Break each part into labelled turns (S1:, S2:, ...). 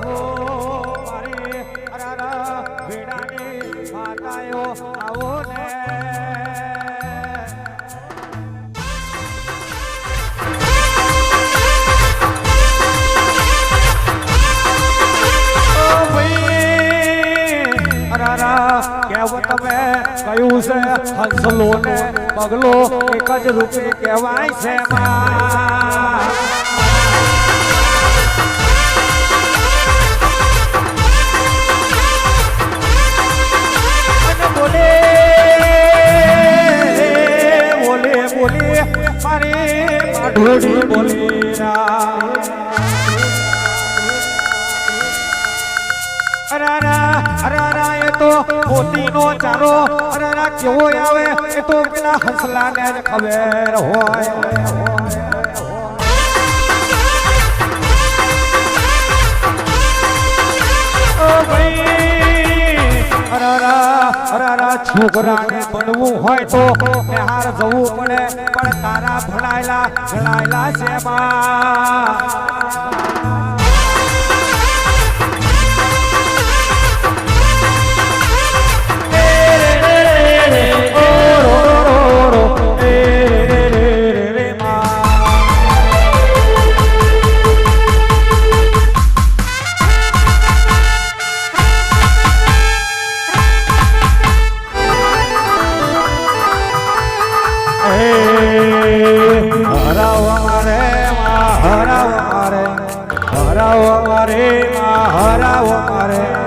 S1: આવો મારે અરારા ભેડાની માતાયો આવો ને. કેવું તમે કયું છે? હંસલો ને પગલો એક જ રૂપે કહેવાય છે માં અરારા અરારા એ તો મોતીનો ચારો. અરારા કેવો આવે, એ તો પેલા હંસલાને જ ખબર હોય. છોકરાને બનવું હોય તો બહાર જવું પડે પણ તારા ભણાયેલા ભણાયેલા છે માં હરાવ મારે માં હરાવ મારે.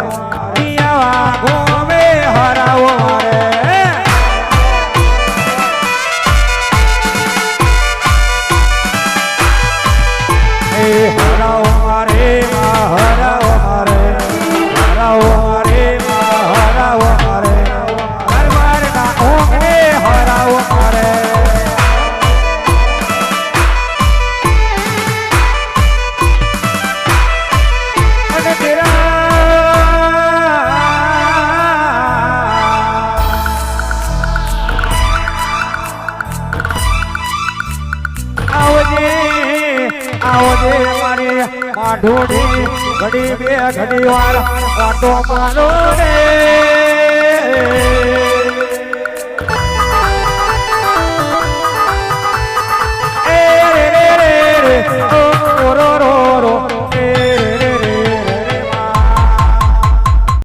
S1: આવજે મારી માઢોડી ઘડી બે ઘડી વાર ઓટો મારો રે.